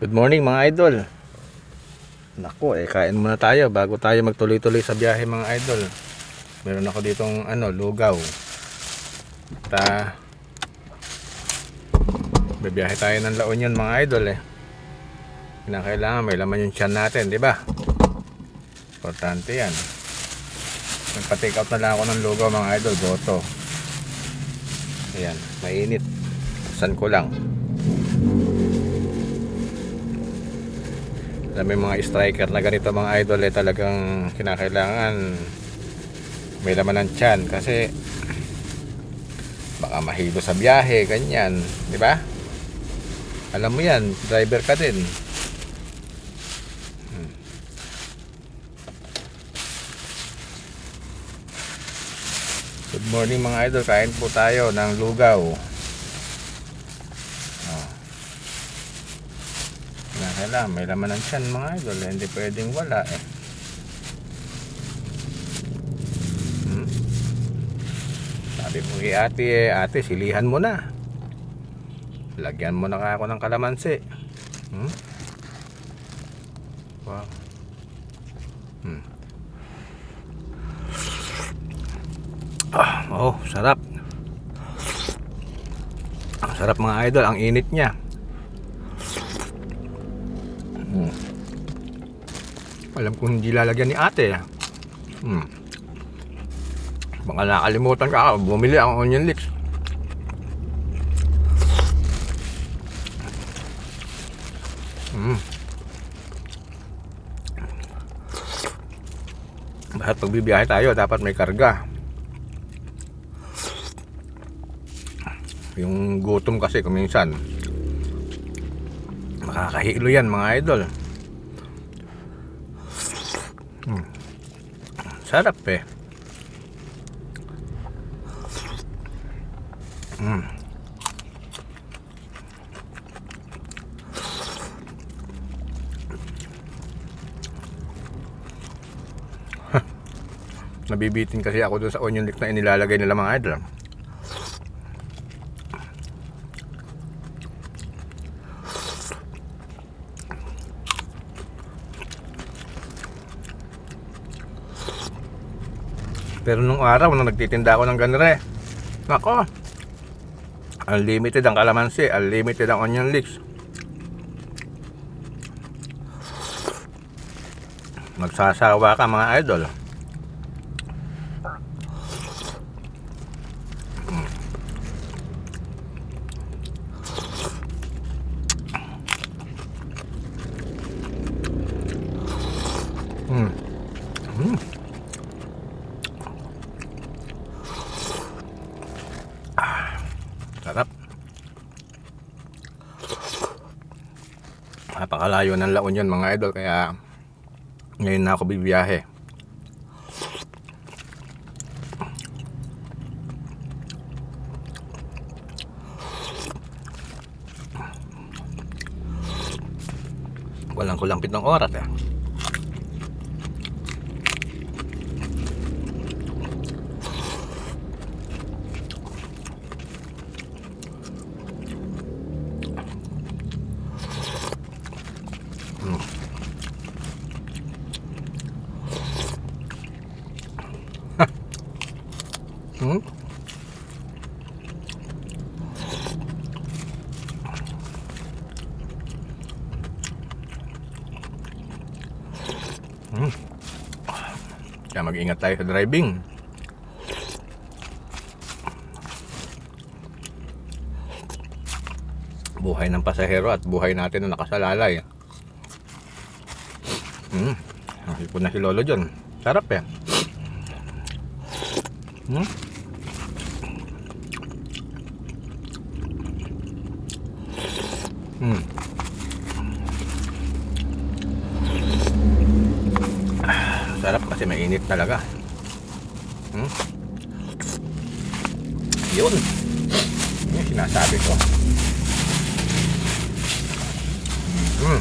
Good morning mga idol. Nako, eh kain muna tayo bago tayo magtuloy-tuloy sa biyahe mga idol. Meron ako ditong ano, lugaw. Ta Bibiyahe tayo ng La Union mga idol eh. Kinakailangan may laman yung tiyan natin, di ba? Importante yan. Nagpa-take out na lang ako ng lugaw mga idol, goto. Ayan, mainit. San ko lang. Mo yung mga striker na ganito mga idol eh talagang kinakailangan may laman ng tiyan kasi baka mahilo sa biyahe, ganyan, di ba? Alam mo yan, driver ka din. Hmm. Good morning mga idol, kain po tayo ng lugaw. Kailangan may laman ng tiyan mga idol, eh, hindi pwedeng wala eh. Hmm? Sabi ko kay ate eh, ate silihan mo na. Lagyan mo na ako ng kalamansi. Hmm? Wow. Hmm. Ah, oh, sarap. Ang sarap mga idol, ang init niya. Hmm. Alam kong hindi lalagyan ni ate. ah. Hmm. Baka nakalimutan ka, bumili ang onion leeks. Hmm. Bakit pag bibiyahe tayo, dapat may karga. Yung gutom kasi kuminsan, makakahilo yan mga idol. Hmm. Sarap eh. Hmm. Nabibitin kasi ako doon sa onion leek na inilalagay nila mga idol. Pero nung araw nung nagtitinda ako ng ganire, nako, unlimited ang kalamansi, unlimited ang onion leeks. Magsasawa ka mga idol. Hmm. Hmm. Napakalayo ng La Union mga idol kaya ngayon na ako bibiyahe. Walang kulang pitong oras eh. Hmm? Kaya mag-ingat tayo sa driving. Buhay ng pasahero at buhay natin na nakasalalay. Hmm. Nakipon na si Lolo dyan. Sarap yan. Hmm? Ah, Sarap kasi mainit talaga. Hmm? Yun. Yun yung sinasabi ko. Hmm.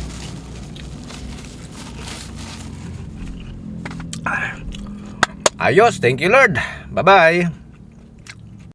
Ayos, thank you Lord. Bye-bye.